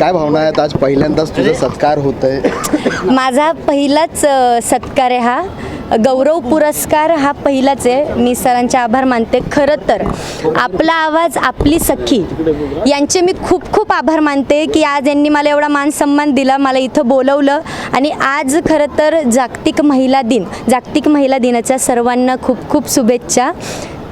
काय भावना आहेत? आज पहिल्यांदाच तुझा सत्कार होत आहे माझा पहिलाच सत्कार आहे हा. गौरव पुरस्कार हा पहिलाच आहे. मी सरांचे आभार मानते. खरं तर आपला आवाज आपली सखी यांचे मी खूप खूप आभार मानते की आज यांनी मला एवढा मान सन्मान दिला मला इथं बोलवलं. आणि आज खरं तर जागतिक महिला दिन जागतिक महिला दिनाच्या सर्वांना खूप खूप शुभेच्छा.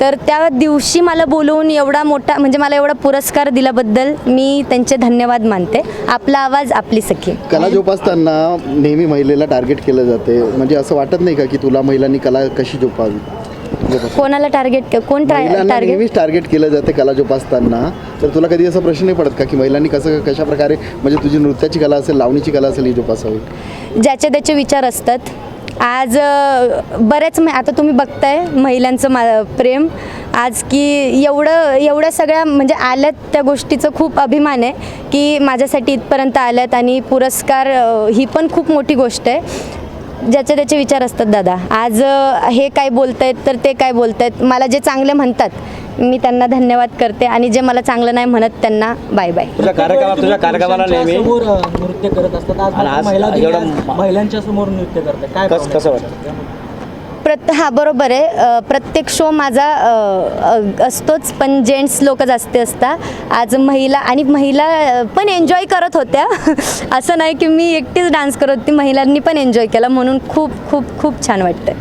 तर त्या दिवशी मला बोलवून एवढा मोठा म्हणजे मला एवढा पुरस्कार दिल्याबद्दल मी त्यांचे धन्यवाद मानते. आपला आवाज आपली सखी. कला जोपासताना नेहमी महिलेला टार्गेट केलं जाते. म्हणजे असं वाटत नाही का की तुला महिलांनी कला कशी जोपावी? कोणाला टार्गेट कोण टार्गेट टार्गेट केलं जाते कला जोपासताना. तर तुला कधी असा प्रश्न नाही पडत का की महिलांनी कसं कशा प्रकारे म्हणजे तुझी नृत्याची कला असेल लावणीची कला असेल ही जोपासावी? ज्याचे त्याचे विचार असतात. आज बरेच म- आता तुम्ही बघताय महिलांचं मा प्रेम. आज की एवढं एवढ्या सगळ्या म्हणजे आल्यात त्या गोष्टीचं खूप अभिमान आहे की माझ्यासाठी इथपर्यंत आल्यात आणि पुरस्कार ही पण खूप मोठी गोष्ट आहे. ज्याचे त्याचे विचार असतात दादा. आज हे काय बोलत आहेत तर ते काय बोलत आहेत मला जे चांगले म्हणतात मी त्यांना धन्यवाद करते आणि जे मला चांगलं नाही म्हणत त्यांना बाय बाय तुझ्या कार्यक्रमात तुझ्या कार्यक्रमाला नेहमी समोर नृत्य करत असतात. आज आणि आज महिला दिन एवढं आहे. मा- महिलांच्या समोर नृत्य करतात काय कस? वाटतं? प्रत हां बरोबर आहे. अ, प्रत्येक शो माझा अ, अ, असतोच पण जेंट्स लोक जास्त असतात. आज महिला आणि महिला अ, पण एन्जॉय करत होत्या. असं नाही की मी एकटीच डान्स करत होती महिलांनी पण एन्जॉय केला. म्हणून खूप खूप खूप छान वाटतं